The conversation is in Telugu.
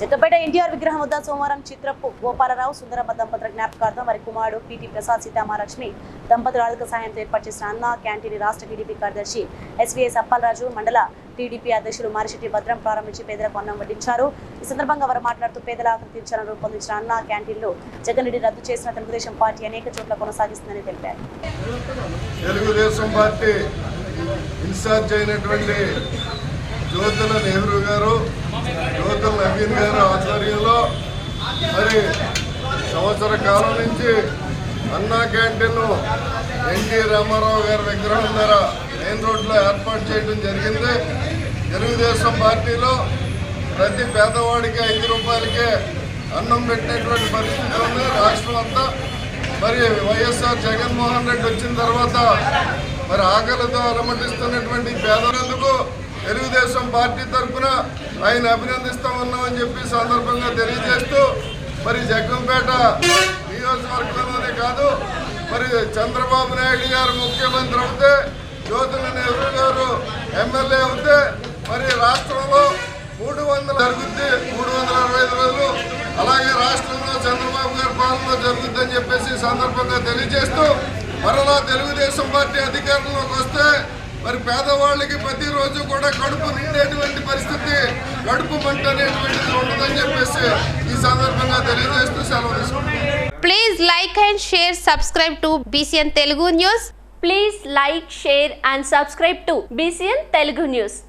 జగ్గపేట ఎన్టీఆర్ విగ్రహం వద్ద సోమవారం చిత్రపు గోపాలరావు సుందరమ్మ దంపతుల జ్ఞాపకార్థం వారి కుమారుడు పీటీ ప్రసాద్ సీతామహాలక్ష్మి దంపతుల ఆర్థిక సాయంతో ఏర్పాటు చేసిన అన్న క్యాంటీన్ రాష్ట్ర టీడీపీ కార్యదర్శి ఎస్వీఎస్ అప్పలరాజు మండల టీడీపీ అధ్యక్షులు మారిశెట్టి భద్రం ప్రారంభించి పేదలకు అన్నం వడ్డించారు. ఈ సందర్భంగా వారు మాట్లాడుతూ పేదల ఆకలి తీర్చాలని రూపొందించిన అన్న క్యాంటీన్లు జగన్ రెడ్డి రద్దు చేసిన తెలుగుదేశం పార్టీ అనేక చోట్ల కొనసాగిస్తుందని తెలిపారు. తెలుగుదేశం పార్టీ ఇన్ఛార్జ్ అయినటువంటి జ్యోతుల నెహ్రూ గారు నవీన్ గారి ఆధ్వర్యంలో మరి సంవత్సర కాలం నుంచి అన్నా క్యాంటీన్ ఎన్టీ రామారావు గారి విగ్రహం ధర మెయిన్ రోడ్లో ఏర్పాటు చేయడం జరిగింది. తెలుగుదేశం పార్టీలో ప్రతి పేదవాడికి ఐదు రూపాయలకే అన్నం పెట్టినటువంటి పరిస్థితి ఉంది రాష్ట్రం అంతా. మరి వైఎస్ఆర్ జగన్మోహన్ రెడ్డి వచ్చిన తర్వాత మరి ఆకలితో అలమటిస్తున్నటువంటి పేదలందుకు తెలుగుదేశం పార్టీ తరఫున ఆయన అభినందిస్తా ఉన్నామని చెప్పి సందర్భంగా తెలియజేస్తూ మరి జగ్గంపేట నియోజకవర్గంలోనే కాదు మరి చంద్రబాబు నాయుడు గారు ముఖ్యమంత్రి అవుతే జ్యోతుల నెహ్రూ గారు ఎమ్మెల్యే అవుతే మరి రాష్ట్రంలో మూడు వందలు జరుగుద్ది మూడు వందల అరవై ఐదు రోజులు. అలాగే రాష్ట్రంలో చంద్రబాబు గారి పాలన జరుగుద్దని చెప్పేసి సందర్భంగా తెలియజేస్తూ మరలా తెలుగుదేశం పార్టీ అధికారంలోకి వస్తే మరి పేదవాళ్ళకి ప్రతిరోజు కూడా కడుపు నిండేటువంటి పరిస్థితి కడుపు మంట అనేటువంటిది ఉండదని చెప్పేసి ఈ సందర్భంగా తెలియజేస్తూ సెలవు తీసుకుంటున్నాను Please like and share, subscribe to BCN Telugu News. Please like, share and subscribe to BCN Telugu News.